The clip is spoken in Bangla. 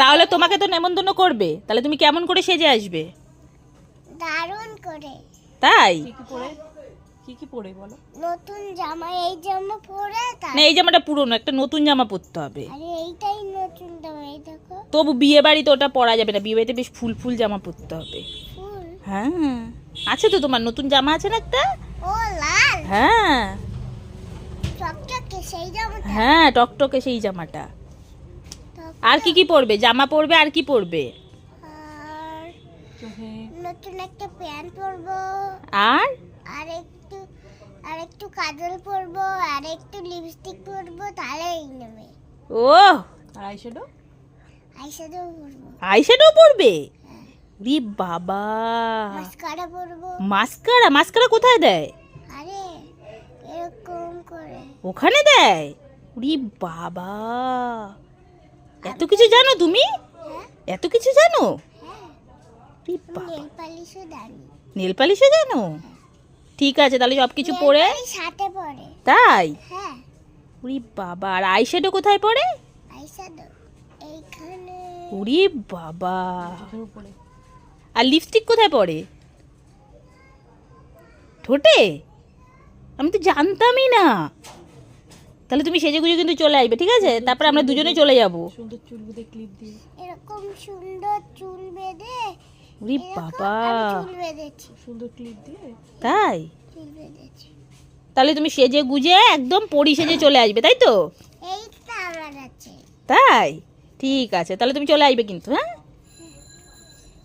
তাহলে তোমাকে তো নেমন্তন্ন করবে। তাহলে তুমি কেমন করে সেজে আসবে? দারুণ করে। তাই? কি কি পরে? কি কি পরে বলো? নতুন জামা এই জামা পরে তার না এই জামাটা পুরনো একটা নতুন জামা পরতে হবে। আরে এইটাই নতুন জামা এই দেখো। তবু বিয়ে বাড়িতে ওটা পরা যাবে না বিয়ে বাড়িতে বেশ ফুল ফুল জামা পরতে হবে। ফুল? হ্যাঁ আছে তো তোমার নতুন জামা আছে না একটা? ও লাল? হ্যাঁ। চকচকে সেই জামাটা? হ্যাঁ টকটকে সেই জামাটা। আর কি কি পরবে? জামা পরবে আর কি পরবে? আর চোখে? নতুন একটা প্যান্ট পরবো। আর? আর একটু আর একটু কাজল পরবো আর একটু লিপস্টিক পরবো তাহলেই নেবে। ও আর আইশ্যাডো আইশ্যাডো পরবো। আইশ্যাডো পরবে? রি বাবা! মাস্কারা পরবো। মাস্কারা মাস্কারা কোথায় দেয়? আরে এরকম করে। ওখানে দেয়? রি বাবা! এত কিছু জানো তুমি? হ্যাঁ। এত কিছু জানো? হ্যাঁ। নেল পালিশও জানো। ঠিক আছে তাহলে সব কিছু পরে সাথে তাই? হ্যাঁ। উরি বাবা আর আইশ্যাডো কোথায় পড়ে? উরি বাবা। আর লিপস্টিক কোথায় পড়ে? ঠোঁটে? আমি তো জানতামই না। তাহলে তুমি সেজে গুজে কিন্তু চলে আসবে ঠিক আছে? তারপরে আমরা দুজনে চলে যাব। সুন্দর চুল বেঁধে ক্লিপ দিয়ে। এরকম সুন্দর চুল বেঁধে উরি বাবা। চুল বেঁধেছি। সুন্দর ক্লিপ দিয়ে? তাই? চুল বেঁধেছি। তাহলে তুমি সেজে গুজে একদম পরি সেজে চলে আসবে তাই তো? এই তো আমার আছে তাই? ঠিক আছে তাহলে তুমি চলে আসবে কিন্তু হ্যাঁ?